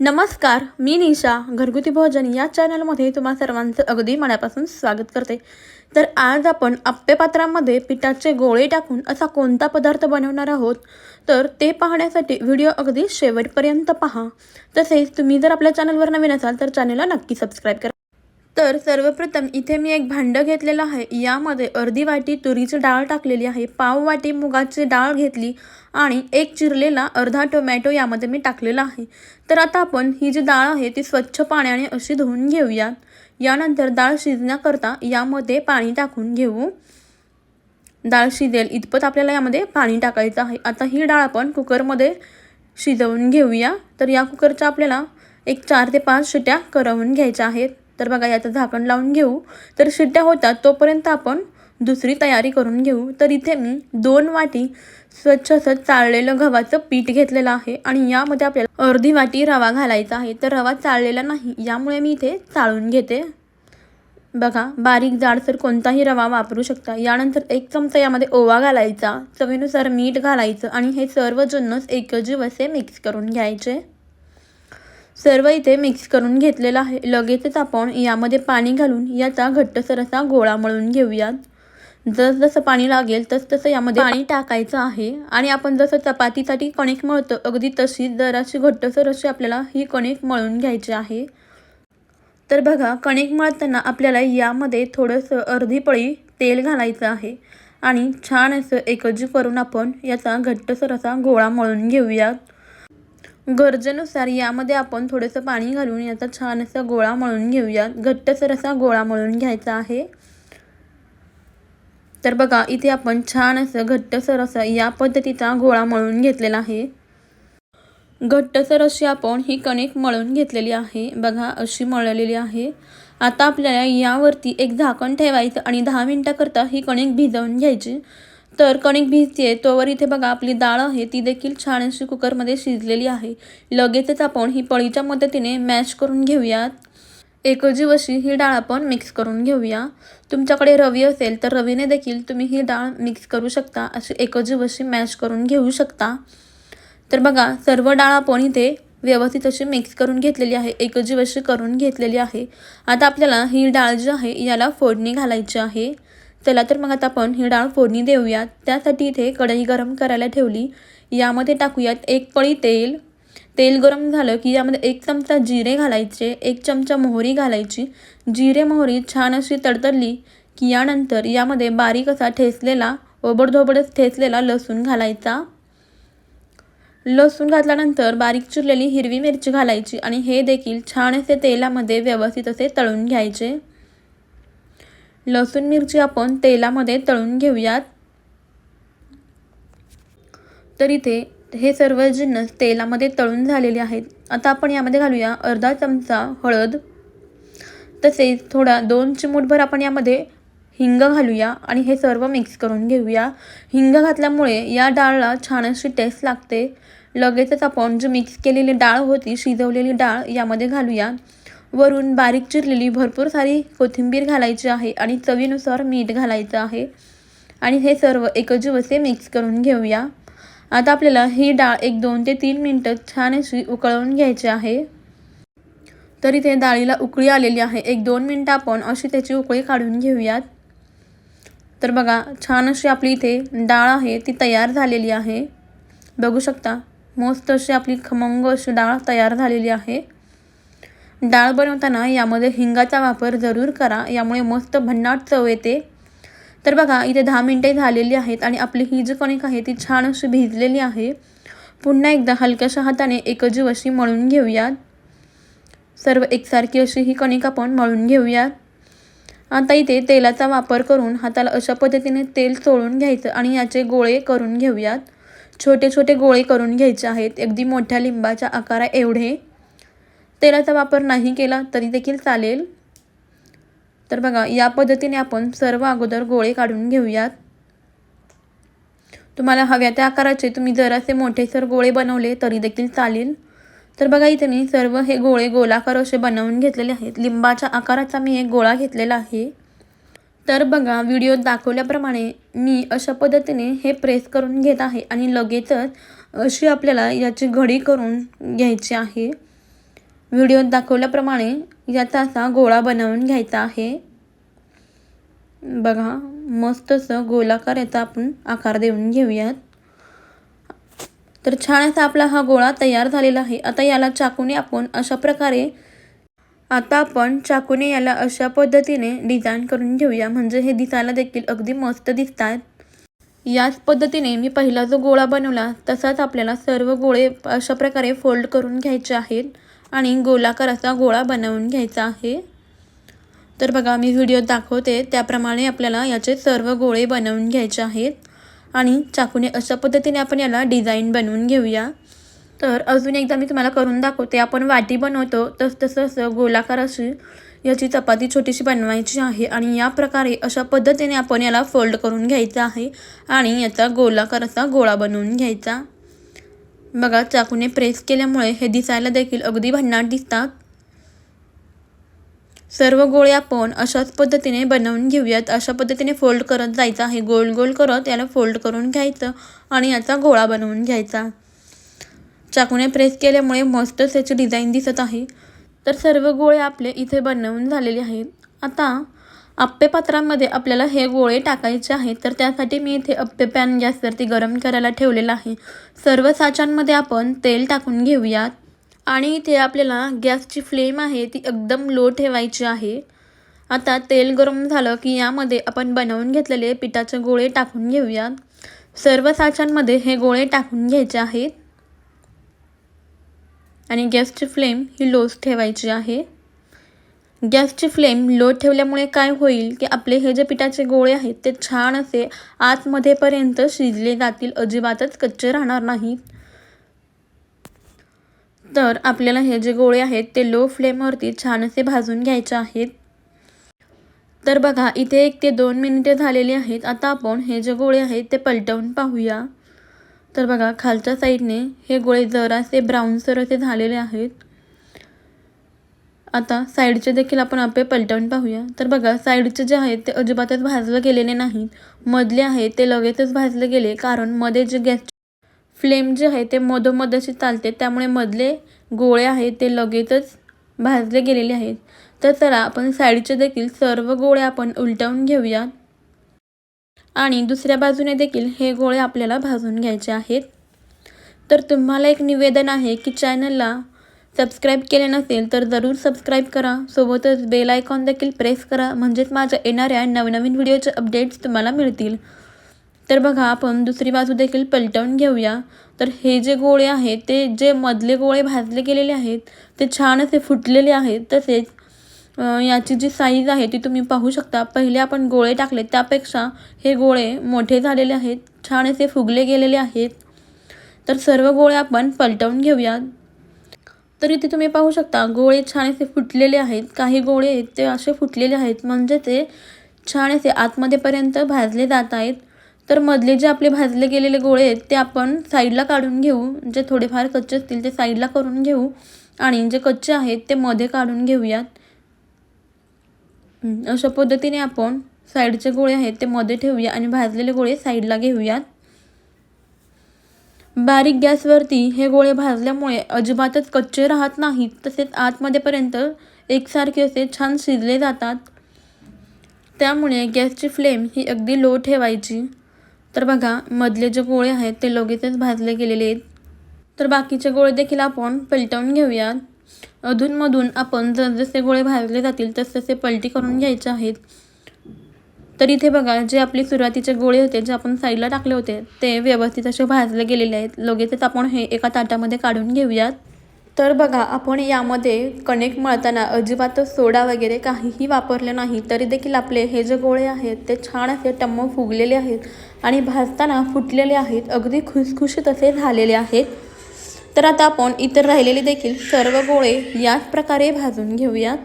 नमस्कार मी निशा घरगुती भोजन या चॅनलमध्ये तुम्हा सर्वांचं अगदी मनापासून स्वागत करते. तर आज आपण आप्पे पात्रामध्ये पिठाचे गोळे टाकून असा कोणता पदार्थ बनवणार आहोत तर ते पाहण्यासाठी व्हिडिओ अगदी शेवटपर्यंत पहा. तसेच तुम्ही जर आपल्या चॅनलवर नवीन असाल तर चॅनलला नक्की सबस्क्राईब करा. तर सर्वप्रथम इथे मी एक भांडं घेतलेलं आहे. यामध्ये अर्धी वाटी तुरीची डाळ टाकलेली आहे. पाव वाटी मुगाची डाळ घेतली आणि एक चिरलेला अर्धा टोमॅटो यामध्ये मी टाकलेला आहे. तर आता आपण ही जी डाळ आहे ती स्वच्छ पाण्याने अशी धुवून घेऊयात. यानंतर डाळ शिजण्याकरता यामध्ये पाणी टाकून घेऊ. डाळ शिजेल इतपत आपल्याला यामध्ये पाणी टाकायचं आहे. आता ही डाळ आपण कुकरमध्ये शिजवून घेऊया. तर या कुकरच्या आपल्याला एक चार ते पाच शिट्या करवून घ्यायच्या आहेत. तर बघा याचं झाकण लावून घेऊ. तर शिट्ट्या होतात तोपर्यंत आपण दुसरी तयारी करून घेऊ. तर इथे मी दोन वाटी स्वच्छ असं चाळलेलं गव्हाचं पीठ घेतलेलं आहे आणि यामध्ये आपल्याला अर्धी वाटी रवा घालायचा आहे. तर रवा चाळलेला नाही यामुळे मी इथे चाळून घेते. बघा बारीक जाडसर कोणताही रवा वापरू शकता. यानंतर एक चमचा यामध्ये ओवा घालायचा. चवीनुसार मीठ घालायचं आणि हे सर्व जन्नस एकजीव असे मिक्स करून घ्यायचे. सर्व इथे मिक्स करून घेतलेलं आहे. लगेचच आपण यामध्ये पाणी घालून याचा घट्टसर असा गोळा मळून घेऊयात. जसजसं पाणी लागेल तस तसं यामध्ये पाणी टाकायचं आहे. आणि आपण जसं चपातीसाठी कणिक मळतो अगदी तशी जराशी घट्टसर अशी आपल्याला ही कणिक मळून घ्यायची आहे. तर बघा कणिक मळताना आपल्याला यामध्ये थोडंसं अर्धी पळी तेल घालायचं आहे. आणि छान असं एकजीव करून आपण याचा घट्टसर असा गोळा मळून घेऊयात. गरजेनुसार यामध्ये आपण थोडंसं पाणी घालून याचा छान असा गोळा मळून घेऊयात घट्टसर असा गोळा मळून घ्यायचा आहे. तर बघा इथे आपण छान असं घट्टसर असं या पद्धतीचा गोळा मळून घेतलेला आहे. घट्टसर अशी आपण ही कणिक मळून घेतलेली आहे. बघा अशी मळलेली आहे. आता आपल्याला यावरती एक झाकण ठेवायचं आणि दहा मिनटाकरता ही कणिक भिजवून घ्यायची. तर कणिक भिजते तोवर इथे बघा आपली डाळ आहे ती देखील छान अशी कुकरमध्ये शिजलेली आहे. लगेचच आपण ही पळीच्या मदतीने मॅश करून घेऊयात. एकजीव अशी ही डाळ आपण मिक्स करून घेऊया. तुमच्याकडे रवी असेल तर रवीने देखील तुम्ही ही डाळ मिक्स करू शकता अशी एकजीव अशी मॅश करून घेऊ शकता. तर बघा सर्व डाळ आपण इथे व्यवस्थित अशी मिक्स करून घेतलेली आहे एकजीव अशी करून घेतलेली आहे. आता आपल्याला ही डाळ जी आहे याला फोडणी घालायची आहे. चला तर मग आता आपण ही डाळ फोडणी देऊयात. त्यासाठी इथे कढई गरम करायला ठेवली. यामध्ये टाकूयात एक पळी तेल. तेल गरम झालं की यामध्ये एक चमचा जिरे घालायचे एक चमचा मोहरी घालायची. जिरे मोहरी छान अशी तडतडली की यानंतर यामध्ये बारीक असा ठेचलेला ओबडधोबडच ठेचलेला लसूण घालायचा. लसूण घातल्यानंतर बारीक चिरलेली हिरवी मिरची घालायची आणि हे देखील छान असे तेलामध्ये व्यवस्थित असे तळून घ्यायचे. लसूण मिरची आपण तेलामध्ये तळून घेऊयात. तर इथे हे सर्व जिन्नस तेलामध्ये तळून झालेले आहेत. आता आपण यामध्ये घालूया अर्धा चमचा हळद. तसेच थोडा दोन चिमूटभर आपण यामध्ये हिंग घालूया आणि हे सर्व मिक्स करून घेऊया. हिंग घातल्यामुळे या डाळला छान अशी टेस्ट लागते. लगेचच आपण जी मिक्स केलेली डाळ होती शिजवलेली डाळ यामध्ये घालूया. वरून बारीक चिरलेली भरपूर सारी कोथिंबीर घालायची आहे आणि चवीनुसार मीठ घालायचं आहे. आणि हे सर्व एकजीव असे मिक्स करून घेऊया. आता आपल्याला ही डाळ एक दोन ते तीन मिनटं छान अशी उकळवून घ्यायची आहे. तर इथे डाळीला उकळी आलेली आहे. एक दोन मिनटं आपण अशी त्याची उकळी काढून घेऊयात. तर बघा छान अशी आपली इथे डाळ आहे ती तयार झालेली आहे. बघू शकता मस्त अशी आपली खमंग अशी डाळ तयार झालेली आहे. डाळ बनवताना यामध्ये हिंगाचा वापर जरूर करा. यामुळे मस्त भन्नाट चव येते. तर बघा इथे दहा मिनटे झालेली आहेत आणि आपली ही जी कणिक आहे ती छान अशी भिजलेली आहे. पुन्हा एकदा हलक्याशा हाताने एकजीव अशी मळून घेऊयात. सर्व एकसारखी अशी ही कणिक आपण मळून घेऊयात. आता इथे तेलाचा वापर करून हाताला अशा पद्धतीने तेल चोळून घ्यायचं आणि याचे गोळे करून घेऊयात. छोटे छोटे गोळे करून घ्यायचे आहेत. अगदी मोठ्या लिंबाच्या आकारा एवढे. तेलाचा वापर नाही केला तरी देखील चालेल. तर बघा या पद्धतीने आपण सर्व अगोदर गोळे काढून घेऊयात. तुम्हाला हव्या त्या आकाराचे तुम्ही जरासे मोठे सर गोळे बनवले तरी देखील चालेल. तर बघा इथे मी सर्व हे गोळे गोलाकार असे बनवून घेतलेले आहेत. लिंबाच्या आकाराचा मी एक गोळा घेतलेला आहे. तर बघा व्हिडिओत दाखवल्याप्रमाणे मी अशा पद्धतीने हे प्रेस करून घेत आहे आणि लगेचच अशी आपल्याला याची घडी करून घ्यायची आहे. व्हिडिओत दाखवल्याप्रमाणे याचा असा गोळा बनवून घ्यायचा आहे. बघा मस्त असं गोलाकार याचा आपण आकार देऊन घेऊयात. तर छान असा आपला हा गोळा तयार झालेला आहे. आता याला चाकूने आपण अशा प्रकारे आता आपण चाकूने याला अशा पद्धतीने डिझाईन करून घेऊया. म्हणजे हे दिसायला देखील अगदी मस्त दिसतात. याच पद्धतीने मी पहिला जो गोळा बनवला तसाच आपल्याला सर्व गोळे अशा प्रकारे फोल्ड करून घ्यायचे आहेत. आणि गोलाकार असा गोळा बनवून घ्यायचा आहे. तर बघा मी व्हिडिओ दाखवते. त्याप्रमाणे आपल्याला याचे सर्व गोळे बनवून घ्यायचे आहेत. आणि चाकूने अशा पद्धतीने आपण याला डिझाईन बनवून घेऊया. तर अजून एकदा मी तुम्हाला करून दाखवते. आपण वाटी बनवतो. तस तसं असं गोलाकार अशी याची चपाती छोटीशी बनवायची आहे. आणि या प्रकारे अशा पद्धतीने आपण याला फोल्ड करून घ्यायचा आहे. आणि याचा गोलाकार असा गोळा बनवून घ्यायचा. बघा चाकूने प्रेस केल्यामुळे हे दिसायला देखील अगदी भन्नाट दिसतात. सर्व गोळे आपण अशाच पद्धतीने बनवून घेऊयात. अशा पद्धतीने फोल्ड करत जायचं आहे. गोल गोल करत याला फोल्ड करून घ्यायचं आणि याचा गोळा बनवून घ्यायचा. चाकूने प्रेस केल्यामुळे मस्तच याची डिझाईन दिसत आहे. तर सर्व गोळे आपले इथे बनवून झालेले आहेत. आता आप्पेपात्रांमध्ये आपल्याला हे गोळे टाकायचे आहेत तर त्यासाठी मी इथे अप्पे पॅन गॅसवरती गरम करायला ठेवलेला आहे. सर्व साचांमध्ये आपण तेल टाकून घेऊयात आणि इथे आपल्याला गॅसची फ्लेम आहे ती एकदम लो ठेवायची आहे. आता तेल गरम झालं की यामध्ये आपण बनवून घेतलेले पिठाचे गोळे टाकून घेऊयात सर्व साचांमध्ये हे गोळे टाकून घ्यायचे आहेत. आणि गॅसची फ्लेम ही लोच ठेवायची आहे. गॅसची फ्लेम लो ठेवल्यामुळे काय होईल की आपले हे जे पिठाचे गोळे आहेत ते छान असे आतमध्येपर्यंत शिजले जातील अजिबातच कच्चे राहणार नाहीत तर आपल्याला हे जे गोळे आहेत ते लो फ्लेमवरती छान असे भाजून घ्यायचे आहेत. तर बघा इथे एक ते दोन मिनिटे झालेली आहेत. आता आपण हे जे गोळे आहेत ते पलटवून पाहूया. तर बघा खालच्या साईडने हे गोळे जरासे ब्राऊनसर असे झालेले आहेत. आता साईडचे देखील आपण आपे पलटवून पाहूया. तर बघा साईडचे जे आहेत ते अजिबातच भाजले गेलेले नाहीत. मधले आहेत ते लगेचच भाजले गेले कारण मध्ये जे गॅस फ्लेम जे आहे ते मधोमध अशी चालते. त्यामुळे मधले गोळे आहेत ते लगेचच भाजले गेलेले आहेत. तर चला आपण साईडचे देखील सर्व गोळे आपण उलटवून घेऊया आणि दुसऱ्या बाजूने देखील हे गोळे आपल्याला भाजून घ्यायचे आहेत. तर तुम्हाला एक निवेदन आहे की चॅनलला सबस्क्राईब केले नसेल तर जरूर सबस्क्राईब करा. सोबतच बेल आयकॉन देखील प्रेस करा. म्हणजेच माझ्या येणाऱ्या नवनवीन व्हिडिओचे अपडेट्स तुम्हाला मिळतील. तर बघा आपण दुसरी बाजू देखील पलटवून घेऊया. तर हे जे गोळे आहेत ते जे मधले गोळे भाजले गेलेले आहेत ते छान असे फुटलेले आहेत. तसेच याची जी साईज आहे ती तुम्ही पाहू शकता. पहिले आपण गोळे टाकले. त्यापेक्षा हे गोळे मोठे झालेले आहेत छान असे फुगले गेलेले आहेत. तर सर्व गोळे आपण पलटवून घेऊयात तर इथे तुम्ही पाहू शकता गोळे छान असे फुटलेले आहेत. काही गोळे आहेत ते असे फुटलेले आहेत म्हणजे ते छान असे आतमध्येपर्यंत भाजले जात आहेत. तर मधले जे आपले भाजले गेलेले गोळे आहेत ते आपण साईडला काढून घेऊ. जे थोडेफार कच्चे असतील ते साईडला करून घेऊ. आणि जे कच्चे आहेत ते मध्ये काढून घेऊयात. अशा पद्धतीने आपण साईडचे गोळे आहेत ते मध्ये ठेवूया आणि भाजलेले गोळे साईडला घेऊयात. बारीक गॅसवरती हे गोळे भाजल्यामुळे अजिबातच कच्चे राहत नाहीत. तसेच आतमध्येपर्यंत एकसारखे असे छान शिजले जातात. त्यामुळे गॅसची फ्लेम ही अगदी लो ठेवायची. तर बघा मधले जे गोळे आहेत ते लगेचच भाजले गेलेले आहेत. तर बाकीचे गोळे देखील आपण पलटवून घेऊयात. अधूनमधून आपण जसे गोळे भाजले जातील तसतसे पलटी करून घ्यायचे आहेत. तर इथे बघा जे आपले सुरुवातीचे गोळे होते जे आपण साईडला टाकले होते ते व्यवस्थित असे भाजले गेलेले आहेत. लगेचच आपण हे एका ताटामध्ये काढून घेऊयात. तर बघा आपण यामध्ये कणिक मळताना अजिबातच सोडा वगैरे काहीही वापरले नाही तरी देखील आपले हे जे गोळे आहेत ते छान असे टम्म फुगलेले आहेत आणि भाजताना फुटलेले आहेत. अगदी खुसखुशीत असे झालेले आहेत. तर आता आपण इतर राहिलेले देखील सर्व गोळे याच प्रकारे भाजून घेऊयात.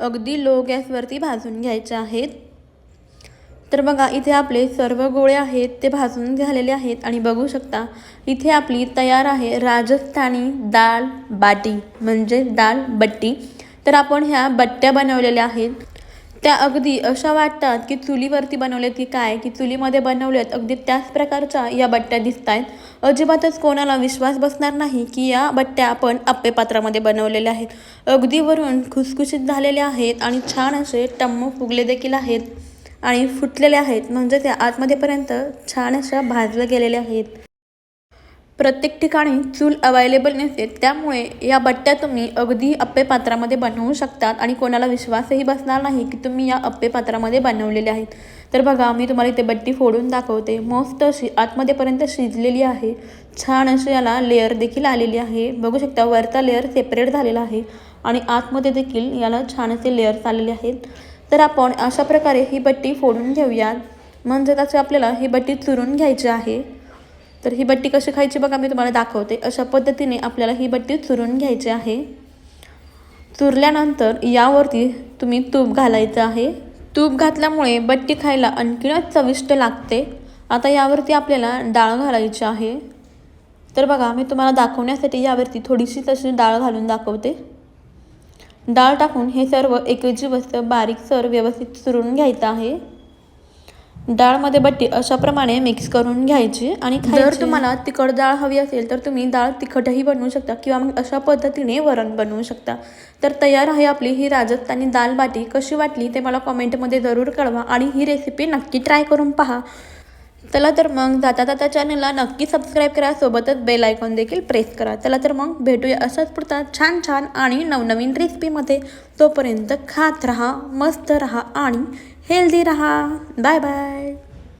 अगदी लो गॅसवरती भाजून घ्यायचे आहेत. तर बघा इथे आपले सर्व गोळे आहेत ते भाजून झालेले आहेत आणि बघू शकता इथे आपली तयार आहे राजस्थानी दाल बाटी म्हणजे दाल बट्टी. तर आपण ह्या बट्ट्या बनवलेल्या आहेत. त्या अगदी अशा वाटतात की चुलीवरती बनवल्यात की काय की चुलीमध्ये बनवल्यात अगदी त्याच प्रकारच्या या बट्ट्या दिसत आहेत अजिबातच कोणाला विश्वास बसणार नाही की या बट्ट्या आपण आप्पे पात्रामध्ये बनवलेल्या आहेत. अगदी वरून खुसखुशीत झालेल्या आहेत आणि छान असे टम्म फुगले देखील आहेत. आणि फुटलेले आहेत म्हणजे त्या आतमध्येपर्यंत छान अशा भाजल्या गेलेल्या आहेत. प्रत्येक ठिकाणी चूल अवेलेबल नसते त्यामुळे या बट्ट्या तुम्ही अगदी अप्पे पात्रामध्ये बनवू शकतात आणि कोणाला विश्वासही बसणार नाही की तुम्ही या अप्पे पात्रामध्ये बनवलेले आहेत. तर बघा मी तुम्हाला इथे बट्टी फोडून दाखवते. मस्त अशी आतमध्येपर्यंत शिजलेली आहे. छान अशी याला लेअर देखील आलेली आहे. बघू शकता वरचा लेअर सेपरेट झालेला आहे आणि आतमध्ये देखील याला छान असे लेअर्स आलेले आहेत. तर आपण अशा प्रकारे ही बट्टी फोडून घेऊयात. म्हणजे त्याचे आपल्याला ही बट्टी चुरून घ्यायची आहे. तर ही बट्टी कशी खायची बघा मी तुम्हाला दाखवते. अशा पद्धतीने आपल्याला ही बट्टी चुरून घ्यायची आहे. चुरल्यानंतर यावरती तुम्ही तूप घालायचं आहे. तूप घातल्यामुळे बट्टी खायला आणखीनच चविष्ट लागते. आता यावरती आपल्याला डाळ घालायची आहे. तर बघा मी तुम्हाला दाखवण्यासाठी यावरती थोडीशी तशी डाळ घालून दाखवते. डाळ टाकून हे सर्व एकजी वस्त बारीक सर व्यवस्थित चुरून घ्यायचं आहे. डाळमध्ये बट्टी अशाप्रमाणे मिक्स करून घ्यायची आणि जर तुम्हाला तिखट डाळ हवी असेल तर तुम्ही डाळ तिखटही बनवू शकता किंवा मग अशा पद्धतीने वरण बनवू शकता. तर तयार आहे आपली ही राजस्थानी दाल बाटी कशी वाटली ते मला कॉमेंटमध्ये जरूर कळवा आणि ही रेसिपी नक्की ट्राय करून पहा. चला तर मग जाता जाता चॅनलला नक्की सबस्क्राईब करा. सोबतच बेल आयकॉन देखील प्रेस करा. चला तर मग भेटूया अशाच पुरता छान छान आणि नवनवीन रेसिपीमध्ये तोपर्यंत खात राहा मस्त राहा आणि हेल्दी राहा. Bye bye